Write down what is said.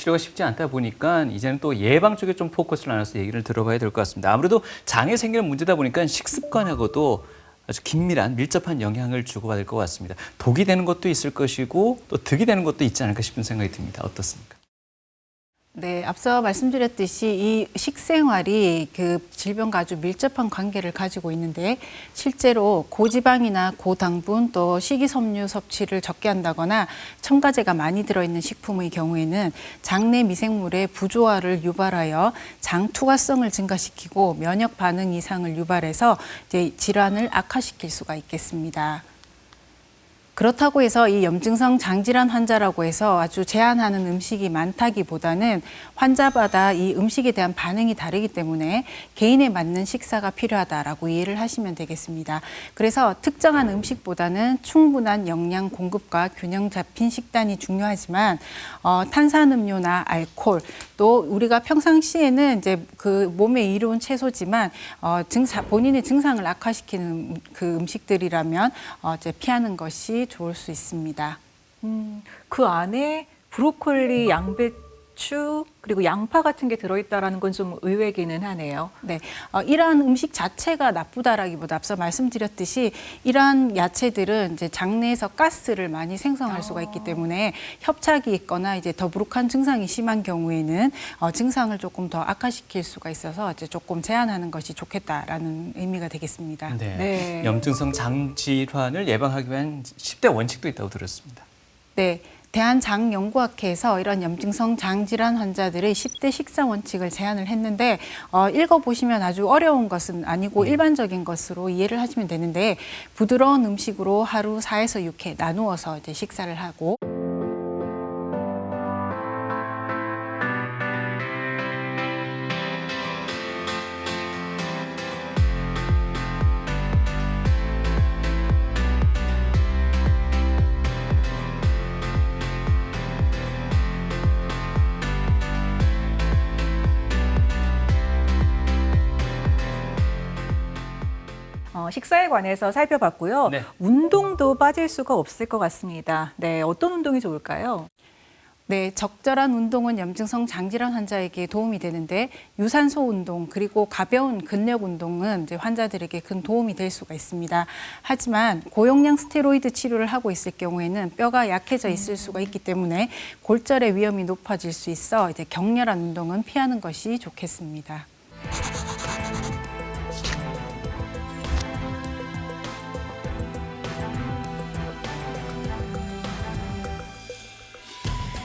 치료가 쉽지 않다 보니까 이제는 또 예방 쪽에 좀 포커스를 나눠서 얘기를 들어봐야 될 것 같습니다. 아무래도 장에 생기는 문제다 보니까 식습관하고도 아주 긴밀한 밀접한 영향을 주고받을 것 같습니다. 독이 되는 것도 있을 것이고 또 득이 되는 것도 있지 않을까 싶은 생각이 듭니다. 어떻습니까? 네, 앞서 말씀드렸듯이 이 식생활이 그 질병과 아주 밀접한 관계를 가지고 있는데 실제로 고지방이나 고당분 또 식이섬유 섭취를 적게 한다거나 첨가제가 많이 들어있는 식품의 경우에는 장내 미생물의 부조화를 유발하여 장 투과성을 증가시키고 면역 반응 이상을 유발해서 이제 질환을 악화시킬 수가 있겠습니다. 그렇다고 해서 이 염증성 장질환 환자라고 해서 아주 제한하는 음식이 많다기보다는 환자마다 이 음식에 대한 반응이 다르기 때문에 개인에 맞는 식사가 필요하다라고 이해를 하시면 되겠습니다. 그래서 특정한 음식보다는 충분한 영양 공급과 균형 잡힌 식단이 중요하지만 어, 탄산음료나 알코올 또 우리가 평상시에는 이제 그 몸에 이로운 채소지만 어, 증상 본인의 증상을 악화시키는 그 음식들이라면 어, 이제 피하는 것이 좋을 수 있습니다. 음, 그 안에 브로콜리, 양 배추 그리고 양파 같은 게 들어있다라는 건 좀 의외기는 하네요. 네, 어, 이러한 음식 자체가 나쁘다라기보다 앞서 말씀드렸듯이 이러한 야채들은 이제 장내에서 가스를 많이 생성할 수가 있기 때문에 협착이 있거나 이제 더부룩한 증상이 심한 경우에는 어, 증상을 조금 더 악화시킬 수가 있어서 이제 조금 제한하는 것이 좋겠다라는 의미가 되겠습니다. 네. 네. 염증성 장 질환을 예방하기 위한 10대 원칙도 있다고 들었습니다. 네. 대한장연구학회에서 이런 염증성 장질환 환자들의 10대 식사 원칙을 제안을 했는데 어, 읽어보시면 아주 어려운 것은 아니고 일반적인 것으로 이해를 하시면 되는데 부드러운 음식으로 하루 4에서 6회 나누어서 이제 식사를 하고 어, 식사에 관해서 살펴봤고요. 네. 운동도 빠질 수가 없을 것 같습니다. 네, 어떤 운동이 좋을까요? 네, 적절한 운동은 염증성 장질환 환자에게 도움이 되는데 유산소 운동 그리고 가벼운 근력 운동은 이제 환자들에게 큰 도움이 될 수가 있습니다. 하지만 고용량 스테로이드 치료를 하고 있을 경우에는 뼈가 약해져 있을 수가 있기 때문에 골절의 위험이 높아질 수 있어 이제 격렬한 운동은 피하는 것이 좋겠습니다.